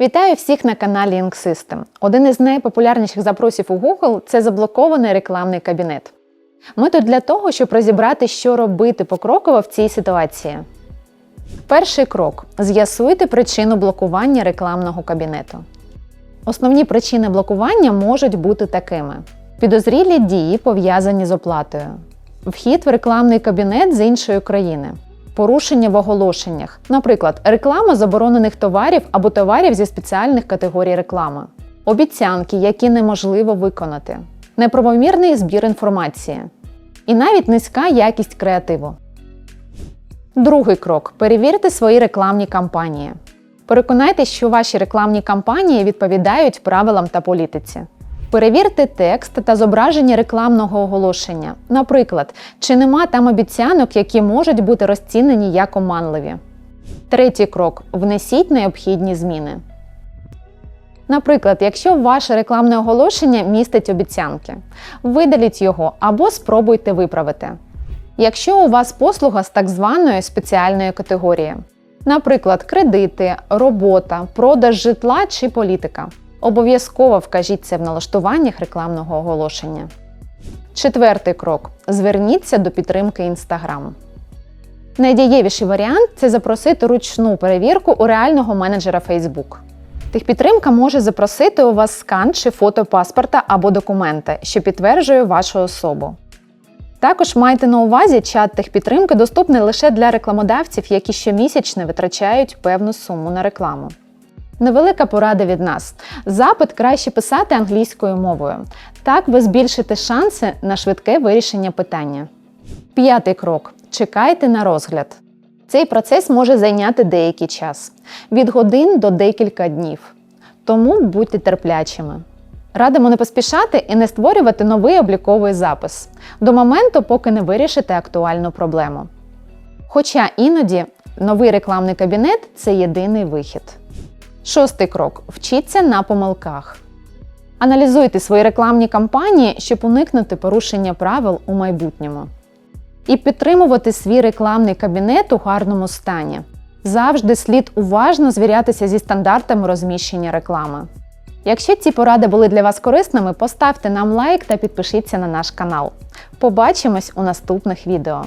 Вітаю всіх на каналі InkSystem. Один із найпопулярніших запросів у Google – це заблокований рекламний кабінет. Ми тут для того, щоб розібрати, що робити покроково в цій ситуації. Перший крок з'ясуйте причину блокування рекламного кабінету. Основні причини блокування можуть бути такими: підозрілі дії, пов'язані з оплатою, вхід в рекламний кабінет з іншої країни, порушення в оголошеннях, наприклад, реклама заборонених товарів або товарів зі спеціальних категорій реклами, обіцянки, які неможливо виконати, неправомірний збір інформації і навіть низька якість креативу. Другий крок перевірте свої рекламні кампанії. Переконайтеся, що ваші рекламні кампанії відповідають правилам та політиці. Перевірте текст та зображення рекламного оголошення. Наприклад, чи нема там обіцянок, які можуть бути розцінені як оманливі. Третій крок внесіть необхідні зміни. Наприклад, якщо ваше рекламне оголошення містить обіцянки, видаліть його або спробуйте виправити. Якщо у вас послуга з так званої спеціальної категорії, наприклад, кредити, робота, продаж житла чи політика, обов'язково вкажіть це в налаштуваннях рекламного оголошення. Четвертий крок: зверніться до підтримки Instagram. Найдієвіший варіант це запросити ручну перевірку у реального менеджера Facebook. Техпідтримка може запросити у вас скан чи фото паспорта або документа, що підтверджує вашу особу. Також майте на увазі, чат техпідтримки доступний лише для рекламодавців, які щомісячно витрачають певну суму на рекламу. Невелика порада від нас. Запит краще писати англійською мовою. Так ви збільшите шанси на швидке вирішення питання. П'ятий крок. Чекайте на розгляд. Цей процес може зайняти деякий час від годин до декілька днів. Тому будьте терплячими. Радимо не поспішати і не створювати новий обліковий запис до моменту, поки не вирішите актуальну проблему. Хоча іноді новий рекламний кабінет це єдиний вихід. Шостий крок вчіться на помилках. Аналізуйте свої рекламні кампанії, щоб уникнути порушення правил у майбутньому. І підтримувати свій рекламний кабінет у гарному стані. Завжди слід уважно звірятися зі стандартами розміщення реклами. Якщо ці поради були для вас корисними, поставте нам лайк та підпишіться на наш канал. Побачимось у наступних відео.